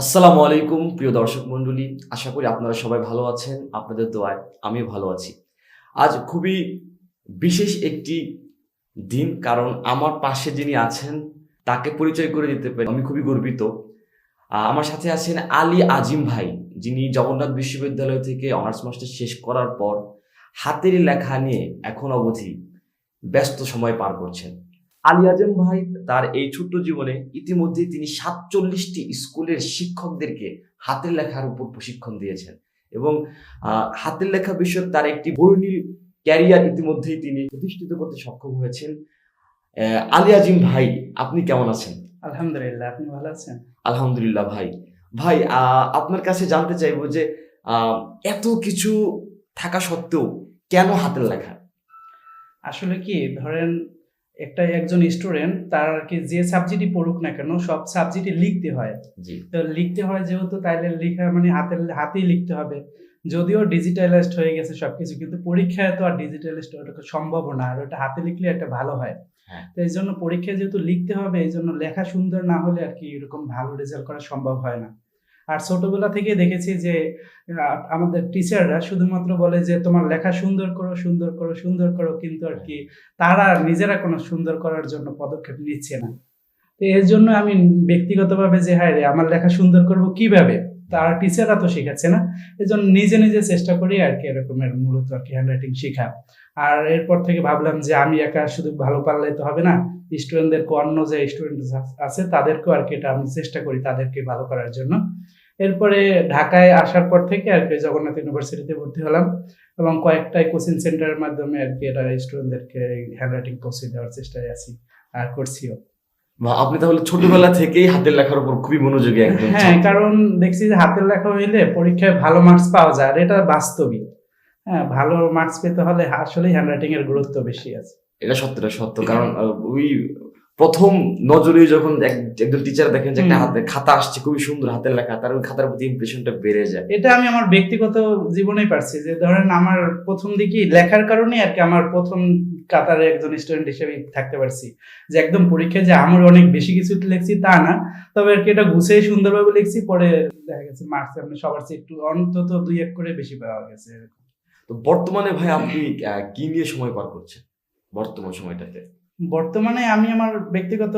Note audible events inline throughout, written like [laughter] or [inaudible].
আসসালামু আলাইকুম, প্রিয় দর্শক মণ্ডলী। আশা করি আপনারা সবাই ভালো আছেন, আপনাদের দোয়ায় আমিও ভালো আছি। আজ খুবই বিশেষ একটি দিন, কারণ আমার পাশে যিনি আছেন, তাকে পরিচয় করে দিতে পারি আমি খুবই গর্বিত। আমার সাথে আছেন আলী আজিম ভাই, যিনি জগন্নাথ বিশ্ববিদ্যালয় থেকে অনার্স মাস্টার শেষ করার পর হাতের লেখা নিয়ে এখন অবধি ব্যস্ত সময় পার করছেন। আলী আজম ভাই তার এই ছোট্ট জীবনে ইতিমধ্যেই তিনি সাতচল্লিশটি স্কুলের শিক্ষকদেরকে হাতের লেখার উপর প্রশিক্ষণ দিয়েছেন। এবং হাতের লেখা বিষয়ক তার একটি বর্ণিল ক্যারিয়ার ইতিমধ্যেই তিনি প্রতিষ্ঠিত করতে সক্ষম হয়েছেন। আলী আজিম ভাই আপনি কেমন আছেন? আলহামদুলিল্লাহ আপনি ভালো আছেন? আলহামদুলিল্লাহ ভাই। ভাই আহ, আপনার কাছে জানতে চাইব যে এত কিছু থাকা সত্ত্বেও কেন হাতের লেখা? আসলে কি ধরেন একটা একজন স্টুডেন্ট তার আর কি যে সাবজেক্টই পড়ুক না কেন সব সাবজেক্টই লিখতে হয়। তো লিখতে হয় যেহেতু তাইলে লেখা মানে হাতের হাতেই লিখতে হবে। যদিও ডিজিটালাইজড হয়ে গেছে সবকিছু কিন্তু পরীক্ষায় তো আর ডিজিটালাইজড ওটা সম্ভব না আর ওটা হাতে লিখলে একটা ভালো হয়। হ্যাঁ। তো এই জন্য পরীক্ষায় যেহেতু লিখতে হবে এই জন্য লেখা সুন্দর না হলে আর কি এরকম ভালো রেজাল্ট করা সম্ভব হয় না। আর ছোটবেলা থেকে দেখেছি যে আমাদের টিচাররা শুধুমাত্র বলে যে, তোমার লেখা সুন্দর করো সুন্দর করো সুন্দর করো, কিন্তু আর কি তারা নিজেরা কোনো সুন্দর করার জন্য পদক্ষেপ নিচ্ছে না। তো এর জন্য আমি ব্যক্তিগতভাবে যে হ্যাঁ রে, আমার লেখা সুন্দর করব কীভাবে? তার টিচাররা তো শেখাচ্ছে না। এই জন্য নিজে নিজে চেষ্টা করি আর কি এরকমের মূলত আর কি হ্যান্ড রাইটিং শেখা। আর এরপর থেকে ভাবলাম যে আমি একা শুধু ভালো পারলে তো হবে না স্টুডেন্টদেরকে অন্য যে স্টুডেন্ট আছে তাদেরকেও আর কি এটা আমি চেষ্টা করি তাদেরকে ভালো করার জন্য। এরপরে ঢাকায় আসার পর থেকে আর কি জগন্নাথ ইউনিভার্সিটিতে ভর্তি হলাম এবং কয়েকটাই কোচিং সেন্টারের মাধ্যমে আর কি এটা স্টুডেন্টদেরকে হ্যান্ড রাইটিং পৌঁছে দেওয়ার চেষ্টায় আছি আর করছিও। আপনি তাহলে ছোটবেলা থেকেই হাতের লেখার উপর খুবই মনোযোগী একজন হ্যাঁ কারণ দেখছি যে হাতের লেখা হইলে পরীক্ষায় ভালো মার্কস পাওয়া যায় আর এটা বাস্তবিক। হ্যাঁ ভালো মার্কস পেতে হলে আসলেই হ্যান্ডরাইটিং এর গুরুত্ব বেশি আছে। এটা সত্যটা সত্য। কারণ ওই প্রথম নজরে যখন এক- একজন টিচার দেখেন যে একটা হাতে খাতা আসছে খুবই সুন্দর হাতের লেখা তার ওই খাতার প্রতি ইমপ্রেশনটা বেড়ে যায়। এটা আমি আমার ব্যক্তিগত জীবনেই পারছি যে ধরেন আমার প্রথম দিকে লেখার কারণে আর কি আমার প্রথম কাতারে একজন স্টুডেন্ট হিসেবে থাকতে পারছি। যে একদম পরীক্ষায় যে আমার অনেক বেশি কিছু লিখছি তা না তবে আর কি এটা গুছিয়ে সুন্দরভাবে লিখছি পরে দেখা গেছে মার্কস আপনি সবার চেয়ে একটু অন্তত দুই এক করে বেশি পাওয়া গেছে তো বর্তমানে ভাই আপনি কি নিয়ে সময় পার করছেন বর্তমান সময়টাতে? বর্তমানে আমি আমার ব্যক্তিগত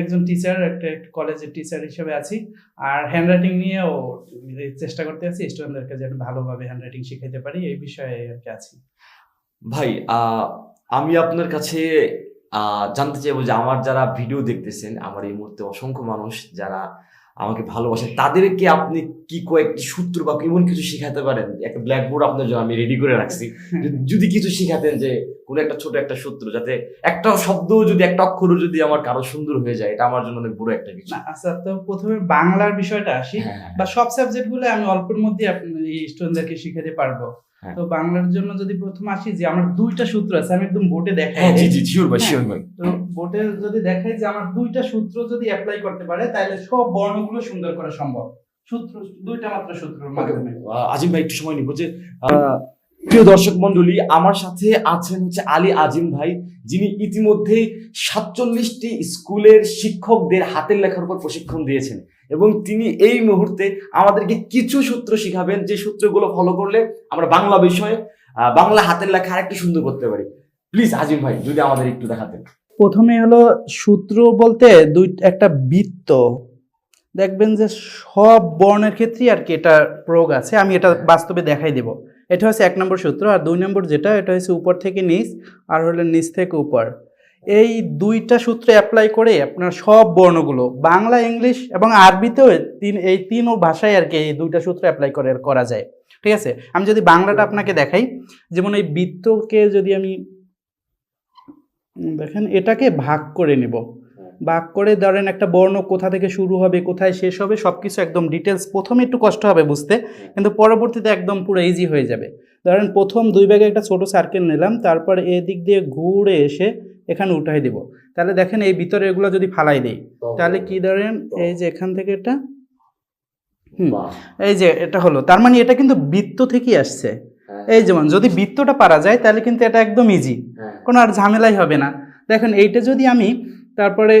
একজন টিচার একটা কলেজের টিচার হিসেবে আছি। আর হ্যান্ড রাইটিং নিয়েও চেষ্টা করতে আছি স্টুডেন্টদেরকে যেন ভালোভাবে হ্যান্ডরাইটিং শিখাতে পারি, এই বিষয়ে আছি। ভাই আমি আপনার কাছে জানতে চাইব যে আমার যারা ভিডিও দেখতেছেন, আমার এই মুহূর্তে অসংখ্য মানুষ যারা আমাকে ভালোবাসে। তাদেরকে আপনি কি কয়েকটি সূত্র বা এমন কিছু শেখাতে পারেন? একটা ব্ল্যাকবোর্ড আপনার জন্য আমি রেডি করে রাখছি। [laughs] যদি- কিছু শিখাতেন যে কোনো একটা ছোট একটা সূত্র যাতে একটা শব্দ যদি একটা অক্ষরও যদি আমার কারও সুন্দর হয়ে যায় এটা আমার জন্য অনেক বড় একটা কিছু। আচ্ছা তো প্রথমে বাংলার বিষয়টা আসি হ্যাঁ, হ্যাঁ, বা সব সাবজেক্টগুলো আমি অল্পের মধ্যে স্টুডেন্টদেরকে শিখাতে পারব। হ্যাঁ। তো বাংলার জন্য যদি প্রথম আসি যে আমার দুইটা সূত্র আছে আমি একদম বোর্ডে দেখাই হ্যাঁ জি জি শিওর ভাই হ্যাঁ। শিওর ভাই। তো বোর্ডে যদি দেখাই যে আমার দুইটা সূত্র যদি অ্যাপ্লাই করতে পারে তাহলে সব বর্ণগুলো সুন্দর করা সম্ভব। সূত্র দুইটা মাত্র সূত্রের মাধ্যমে। আজিম ভাই একটু সময় নিব যে প্রিয় দর্শক মন্ডলী আমার সাথে আছেন হচ্ছে আলী আজিম ভাই, যিনি ইতিমধ্যেই সাতচল্লিশটি স্কুলের শিক্ষকদের হাতের লেখার উপর প্রশিক্ষণ দিয়েছেন এবং তিনি এই মুহূর্তে আমাদেরকে কিছু সূত্র শিখাবেন। যে সূত্রগুলো ফলো করলে আমরা বাংলা বিষয়ে বাংলা হাতের লেখা আরেকটু সুন্দর করতে পারি। প্লিজ আজিম ভাই, যদি আমাদের একটু দেখাতেন। প্রথমে হলো সূত্র বলতে দুই, একটা বৃত্ত। দেখবেন যে সব বর্ণের ক্ষেত্রেই আর কি এটা প্রয়োগ আছে। আমি এটা বাস্তবে দেখাই দেব। এটা হচ্ছে এক নম্বর সূত্র, আর দুই নম্বর যেটা, এটা হচ্ছে উপর থেকে নিচ, আর হলো নিচ থেকে উপর। এই দুইটা সূত্রে অ্যাপ্লাই করে আপনার সব বর্ণগুলো, বাংলা, ইংলিশ এবং আরবিতেও তিন, এই তিনও ভাষায় আর কি এই দুইটা সূত্র অ্যাপ্লাই করে, করা যায়। ঠিক আছে? আমি যদি বাংলাটা আপনাকে দেখাই, যেমন এই বৃত্তকে যদি আমি দেখেন, এটাকে ভাগ করে নেব। ভাগ করে ধরেন একটা বর্ণ কোথা থেকে শুরু হবে কোথায় শেষ হবে সব কিছু একদম ডিটেলস প্রথমে একটু কষ্ট হবে বুঝতে কিন্তু পরবর্তীতে একদম পুরো ইজি হয়ে যাবে। ধরেন প্রথম দুই ব্যাগে একটা ছোট সার্কেল নিলাম তারপর এদিক দিয়ে ঘুরে এসে এখানে উঠাই দিব। তাহলে দেখেন এই ভিতরে এগুলো যদি ফালাই দেই তাহলে কি ধরেন এই যে এখান থেকে এটা হুম। এই যে এটা হলো। তার মানে এটা কিন্তু বৃত্ত থেকেই আসছে। হ্যাঁ, এই যেমন যদি বৃত্তটা পারা যায় তাহলে কিন্তু এটা একদম ইজি হ্যাঁ, কোনো আর ঝামেলাই হবে না। দেখেন এইটা যদি আমি তারপরে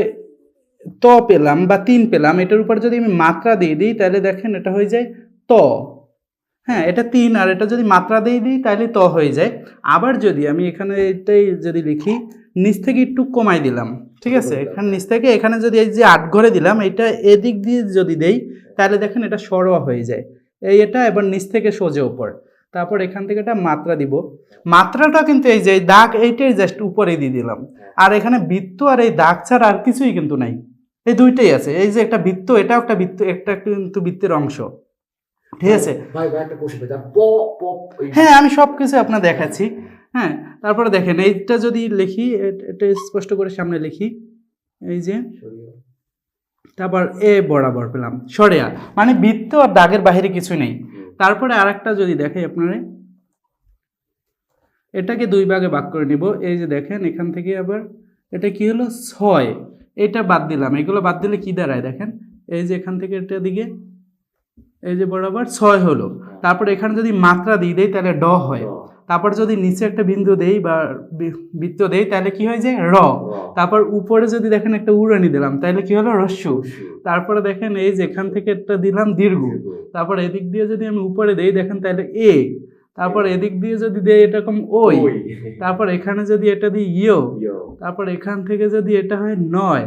ত পেলাম বা তিন পেলাম এটার উপর যদি আমি মাত্রা দিয়ে দিই তাহলে দেখেন এটা হয়ে যায় ত। হ্যাঁ এটা তিন আর এটা যদি মাত্রা দিয়ে দিই তাহলে ত হয়ে যায়। আবার যদি আমি এখানে এটাই যদি লিখি নিচ থেকে একটু কমাই দিলাম ঠিক আছে? এখানে নিচ থেকে এখানে যদি এই যে আট ঘরে দিলাম এটা এদিক দিয়ে যদি দেই তাহলে দেখেন এটা সরোয়া হয়ে যায়। এই এটা এবার নিচ থেকে সোজা উপর। তারপর এখান থেকে এটা মাত্রা দিব। মাত্রাটা কিন্তু এই যে দাগ এইটাই জাস্ট উপরে দিয়ে দিলাম। আর এখানে বৃত্ত আর এই দাগ ছাড়া আর কিছুই কিন্তু নাই। এই দুইটাই আছে। এই যে একটা বৃত্ত এটাও একটা বৃত্ত একটা কিন্তু বৃত্তের অংশ। ঠিক আছে? ভাই ভাই একটা প্রশ্ন পেতাম। প প হ্যাঁ আমি সব কিছু আপনার দেখাচ্ছি। হ্যাঁ তারপরে দেখেন এইটা যদি লিখি এটা স্পষ্ট করে সামনে লিখি। এই যে তারপর এ বরাবর পেলাম। সরেয়া। মানে বৃত্ত আর দাগের বাইরে কিছু নেই। তারপরে আর একটা যদি দেখাই আপনারা, এটাকে দুই ভাগে ভাগ করে নিব। এই যে দেখেন, এখান থেকে আবার এটা কি হলো? ছয়। এটা বাদ দিলাম। এগুলো বাদ দিলে কি দাঁড়ায় দেখেন? এই যে এখান থেকে এটা দিকে, এই যে বরাবর ছয় হলো। তারপর এখানে যদি মাত্রা দিয়ে দেয় তাহলে ড হয়। তারপর যদি নিচে একটা বিন্দু দেই বা বৃত্ত দেই তাহলে কি হয়ে যায় র। তারপর উপরে যদি দেখেন একটা উড়ানি দিলাম তাহলে কি হলো? রস্যু। তারপরে দেখেন এই যে এখান থেকে একটা দিলাম দীর্ঘ। তারপর এদিক দিয়ে যদি আমি উপরে দেই দেখেন তাহলে এ। তারপর এদিক দিয়ে যদি দেই এরকম ওই। তারপর এখানে যদি এটা দিই ইয়ো। তারপর এখান থেকে যদি এটা হয় নয়।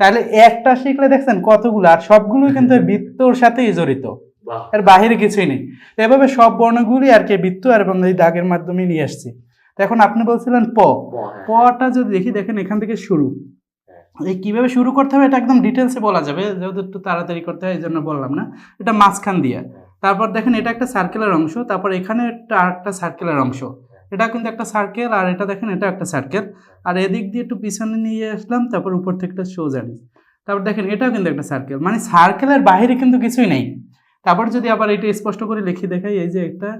তাহলে একটা শিখলে দেখছেন কতগুলো? আর সবগুলোই কিন্তু [laughs] বৃত্তর সাথেই জড়িত। এর বাইরে কিছুই নেই। তো এভাবে সব বর্ণগুলি আর কি বৃত্ত আর এবং এই দাগের মাধ্যমে নিয়ে আসছি। তো এখন আপনি বলছিলেন প। প হ্যাঁ। পটা যদি দেখি দেখেন এখান থেকে শুরু। এই কীভাবে শুরু করতে হবে এটা একদম ডিটেলসে বলা যাবে যেহেতু একটু তাড়াতাড়ি করতে হয় এই জন্য বললাম না। এটা মাঝখান দিয়ে। তারপর দেখেন এটা একটা সার্কেলের অংশ তারপর এখানে একটা আরেকটা সার্কেলের অংশ। এটা কিন্তু একটা সার্কেল আর এটা দেখেন এটা একটা সার্কেল আর এদিক দিয়ে একটু পিছনে নিয়ে আসলাম তারপর উপর থেকে একটা সোজা নিই তারপর দেখেন এটাও কিন্তু একটা সার্কেল মানে সার্কেলের বাইরে কিন্তু কিছুই নেই। তারপর যদি আবার এটা স্পষ্ট করে লিখি দেখাই এই যে একটা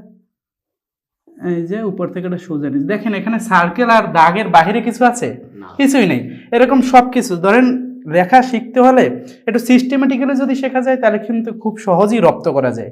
এই যে উপর থেকে একটা সোজা নিচ। দেখেন এখানে সার্কেল আর দাগের বাহিরে কিছু আছে? কিছুই নেই। এরকম সব কিছু ধরেন লেখা শিখতে হলে একটু সিস্টেমেটিক্যালি যদি শেখা যায় তাহলে কিন্তু খুব সহজেই রপ্ত করা যায়।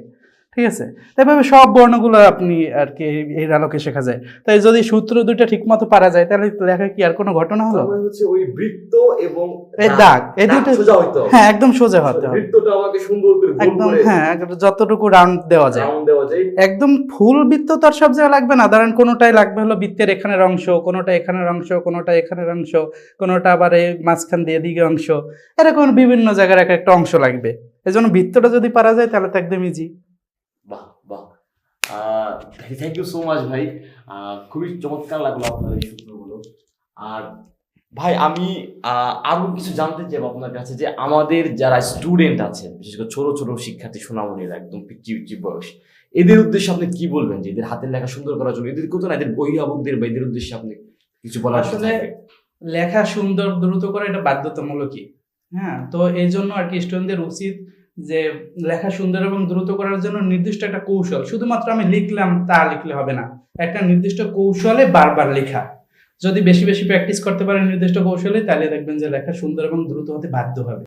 ঠিক আছে? এভাবে সব বর্ণগুলো আপনি আর কি এই- এই আলোকে শেখা যায়। তাই যদি সূত্র দুইটা ঠিক মতো পারা যায় তাহলে লেখা কি আর কোনো ঘটনা হলো? মানে হচ্ছে ওই বৃত্ত এবং এই দাগ এই দুটো সোজা হইতে হবে। হ্যাঁ একদম সোজা হতে হবে। বৃত্তটা আমাকে সুন্দর করে একদম হ্যাঁ যতটুকু রাউন্ড দেওয়া যায়। রাউন্ড দেওয়া যায়। একদম ফুল বৃত্ত তো আর সব জায়গায় লাগবে না। ধরেন কোনোটাই লাগবে হলো বৃত্তের এখানের অংশ কোনোটা এখানের অংশ কোনোটা এখানের অংশ কোনোটা আবার এই মাঝখান দিয়ে দিকে অংশ। এরকম বিভিন্ন জায়গার এক একটা অংশ লাগবে। এই জন্য বৃত্তটা যদি পারা যায় তাহলে তো একদম easy thank you so much ভাই। খুবই চমৎকার লাগল আপনার এই সূত্রগুলো। আর ভাই আমি আহ, আরও কিছু জানতে চাইব আপনার কাছে যে আমাদের যারা স্টুডেন্ট আছে বিশেষ করে ছোট ছোট শিক্ষার্থী সোনামণিরা একদম পিচি পিচি বয়স এদের উদ্দেশ্যে আপনি কি বলবেন যে এদের হাতের লেখা সুন্দর করার জন্য? এদের কত না এদের অভিভাবকদের বা এদের উদ্দেশ্যে আপনি কিছু বলার আসলে? লেখা সুন্দর দ্রুত করা এটা বাধ্যতামূলকই। হ্যাঁ তো এই জন্য আর কি স্টুডেন্টদের উচিত যে লেখা সুন্দর এবং দ্রুত করার জন্য নির্দিষ্ট একটা কৌশল। শুধুমাত্র আমি লিখলাম, তা লিখলে হবে না। একটা নির্দিষ্ট কৌশলে বারবার লেখা। যদি বেশি বেশি প্র্যাকটিস করতে পারেন নির্দিষ্ট কৌশলে, তাহলে দেখবেন যে লেখা সুন্দর এবং দ্রুত হতে বাধ্য হবে।